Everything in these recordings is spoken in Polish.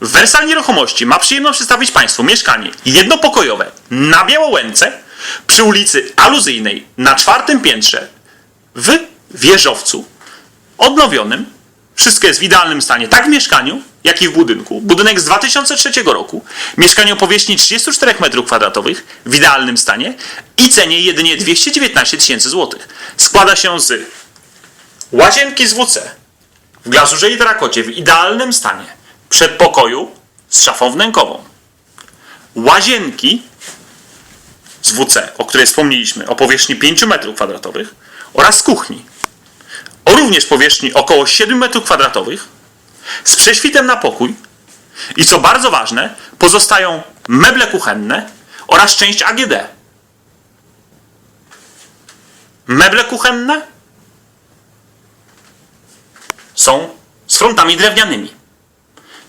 Wersal Nieruchomości ma przyjemność przedstawić Państwu mieszkanie jednopokojowe na Białołęce przy ulicy Aluzyjnej na czwartym piętrze w wieżowcu odnowionym. Wszystko jest w idealnym stanie, tak w mieszkaniu, jak i w budynku. Budynek z 2003 roku. Mieszkanie o powierzchni 34 m2 w idealnym stanie i cenie jedynie 219 tysięcy złotych. Składa się z łazienki z WC w glazurze i terakocie w idealnym stanie, przedpokoju z szafą wnękową, łazienki z WC, o której wspomnieliśmy, o powierzchni 5 m2 oraz kuchni o również powierzchni około 7 m2 z prześwitem na pokój i co bardzo ważne, pozostają meble kuchenne oraz część AGD. Meble kuchenne są z frontami drewnianymi.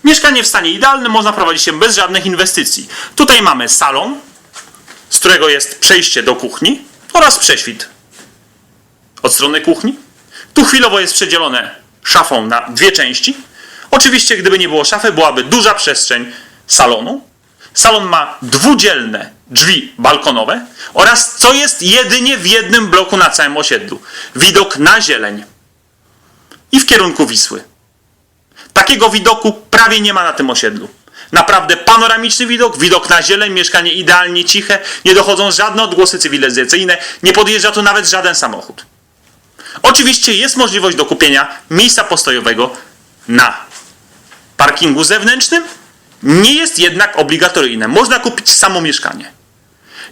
Mieszkanie w stanie idealnym można prowadzić się bez żadnych inwestycji. Tutaj mamy salon, z którego jest przejście do kuchni oraz prześwit od strony kuchni. Tu chwilowo jest przedzielone szafą na dwie części. Oczywiście, gdyby nie było szafy, byłaby duża przestrzeń salonu. Salon ma dwudzielne drzwi balkonowe oraz, co jest jedynie w jednym bloku na całym osiedlu, widok na zieleń i w kierunku Wisły. Takiego widoku prawie nie ma na tym osiedlu. Naprawdę panoramiczny widok, widok na zieleń, mieszkanie idealnie ciche, nie dochodzą żadne odgłosy cywilizacyjne, nie podjeżdża tu nawet żaden samochód. Oczywiście jest możliwość do kupienia miejsca postojowego na parkingu zewnętrznym. Nie jest jednak obligatoryjne. Można kupić samo mieszkanie.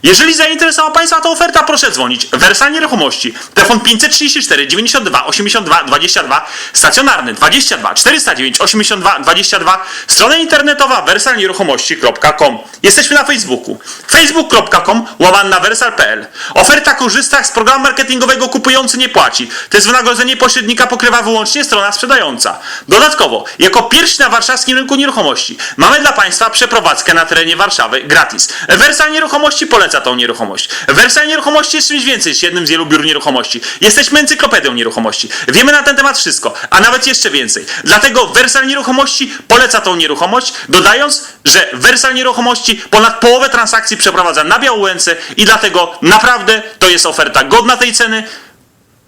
Jeżeli zainteresowała Państwa ta oferta, proszę dzwonić. Wersal Nieruchomości. Telefon 534 92 82 22. Stacjonarny 22 409 82 22. Strona internetowa wersalnieruchomości.com. Jesteśmy na Facebooku. facebook.com łamane na wersal.pl. Oferta korzysta z programu marketingowego kupujący nie płaci. To jest wynagrodzenie pośrednika pokrywa wyłącznie strona sprzedająca. Dodatkowo, jako pierwszy na warszawskim rynku nieruchomości mamy dla Państwa przeprowadzkę na terenie Warszawy gratis. Wersal Nieruchomości poleca tą nieruchomość. Wersal Nieruchomości jest czymś więcej niż jednym z wielu biur nieruchomości. Jesteśmy encyklopedią nieruchomości. Wiemy na ten temat wszystko, a nawet jeszcze więcej. Dlatego Wersal Nieruchomości poleca tą nieruchomość, dodając, że Wersal Nieruchomości ponad połowę transakcji przeprowadza na Białołęce i dlatego naprawdę to jest oferta godna tej ceny.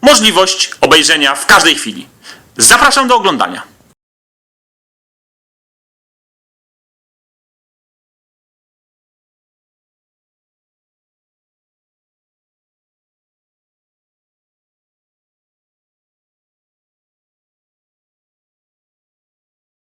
Możliwość obejrzenia w każdej chwili. Zapraszam do oglądania.